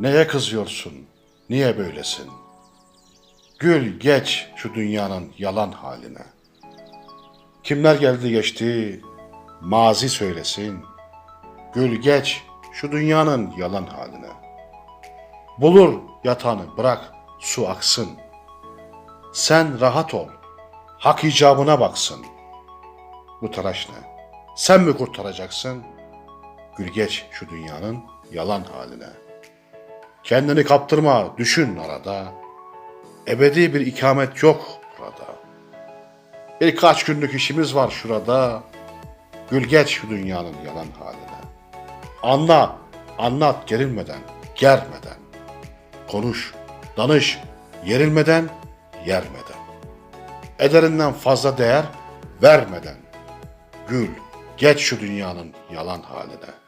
Neye kızıyorsun? Niye böylesin? Gül geç şu dünyanın yalan haline. Kimler geldi geçti, mazi söylesin. Gül geç şu dünyanın yalan haline. Bulur yatanı bırak su aksın. Sen rahat ol, hak icabına baksın. Bu tıraş ne? Sen mi kurtaracaksın? Gül geç şu dünyanın yalan haline. Kendini kaptırma, düşün arada. Ebedi bir ikamet yok burada. Birkaç günlük işimiz var şurada. Gül geç şu dünyanın yalan haline. Anla, anlat gerilmeden, germeden. Konuş, danış, yerilmeden, yermeden. Ederinden fazla değer vermeden. Gül, geç şu dünyanın yalan haline.''